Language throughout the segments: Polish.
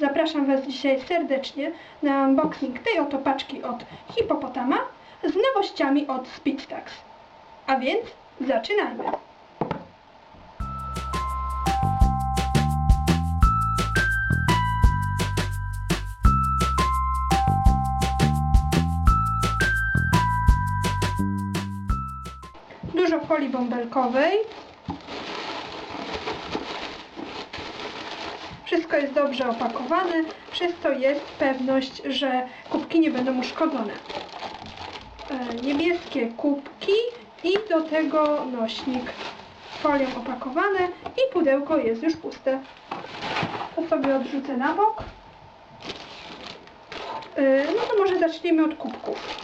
Was dzisiaj serdecznie na unboxing tej oto paczki od Hipopotama z nowościami od Speedstax. A więc zaczynajmy! Dużo folii bąbelkowej. Wszystko jest dobrze opakowane, przez to jest pewność, że kubki nie będą uszkodzone. E, Niebieskie kubki i do tego nośnik folią opakowane i pudełko jest już puste. To sobie odrzucę na bok. E, No to może zacznijmy od kubków.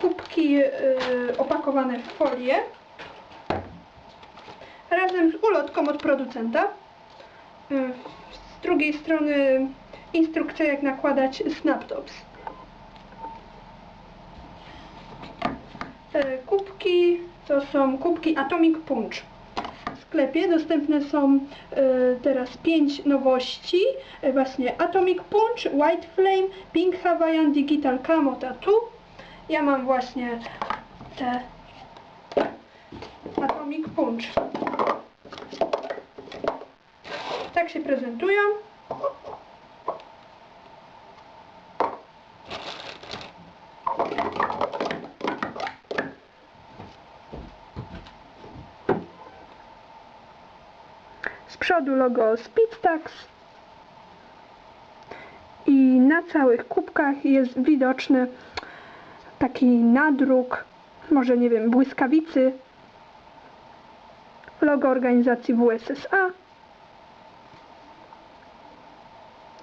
Kubki e, opakowane w folię razem z ulotką od producenta. Y, Z drugiej strony instrukcja jak nakładać snaptops. Y, Kubki to są kubki Atomic Punch. W sklepie dostępne są y, teraz pięć nowości. Y, Właśnie Atomic Punch, White Flame, Pink Hawaiian Digital Camo Tattoo. Ja mam właśnie te Atomic Punch. Tak się prezentują. Z przodu logo Speedstax i na całych kubkach jest widoczny taki nadruk, może nie wiem, błyskawicy, logo organizacji WSSA,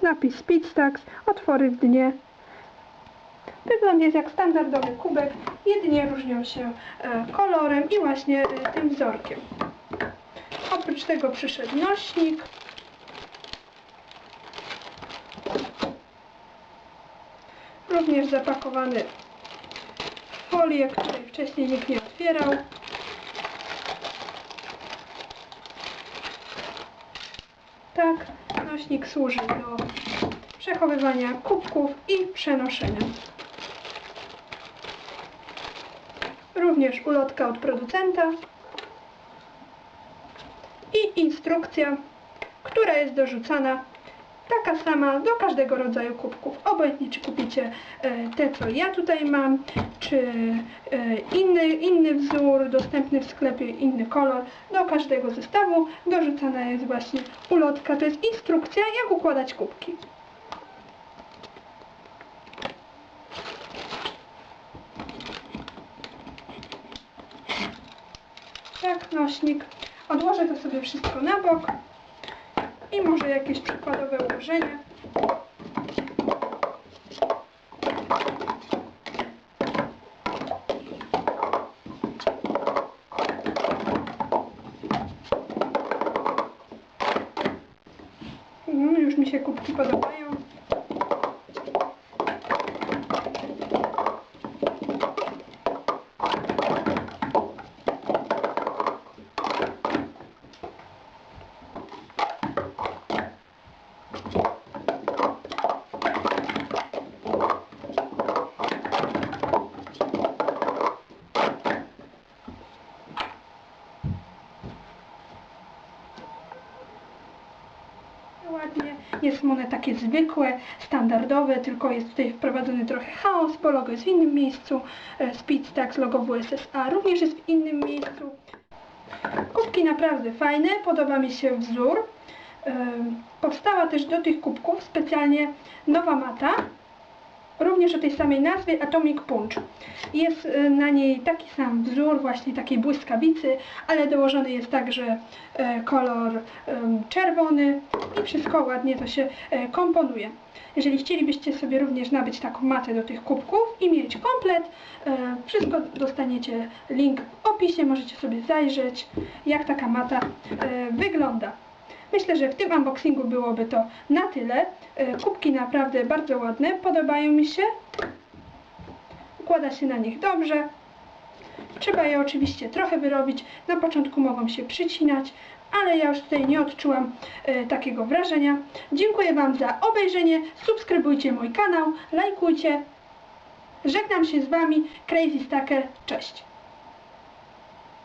napis Speedstax, otwory w dnie. Wygląd jest jak standardowy kubek, jedynie różnią się e, kolorem i właśnie e, tym wzorkiem. Oprócz tego przyszedł nośnik. Również zapakowany w folię, której wcześniej nikt nie otwierał. Tak, nośnik służy do przechowywania kubków i przenoszenia. Również ulotka od producenta i instrukcja, która jest dorzucana taka sama do każdego rodzaju kubków. Obojętnie czy kupicie e, te, co ja tutaj mam, czy e, inny, inny wzór dostępny w sklepie, inny kolor. Do każdego zestawu dorzucana jest właśnie ulotka. To jest instrukcja, jak układać kubki. Tak, nośnik. Odłożę to sobie wszystko na bok i może jakieś przykładowe ułożenie. Mm, już mi się kubki podobają. Ładnie. Nie są one takie zwykłe, standardowe, tylko jest tutaj wprowadzony trochę chaos, bo logo jest w innym miejscu. E, Speedstax, logo WSSA również jest w innym miejscu. Kubki naprawdę fajne, podoba mi się wzór. E, Powstała też do tych kubków specjalnie nowa mata, również o tej samej nazwie Atomic Punch. Jest e, na niej taki sam wzór, właśnie takiej błyskawicy, ale dołożony jest także e, kolor czerwony i wszystko ładnie to się e, komponuje. Jeżeli chcielibyście sobie również nabyć taką matę do tych kubków i mieć komplet, wszystko dostaniecie link w opisie, możecie sobie zajrzeć jak taka mata wygląda. Myślę, że w tym unboxingu byłoby to na tyle. E, Kubki naprawdę bardzo ładne, podobają mi się. Układa się na nich dobrze. Trzeba je oczywiście trochę wyrobić. Na początku mogą się przycinać, ale ja już tutaj nie odczułam e, takiego wrażenia. Dziękuję Wam za obejrzenie. Subskrybujcie mój kanał, lajkujcie. Żegnam się z Wami, Crazy Stacker. Cześć!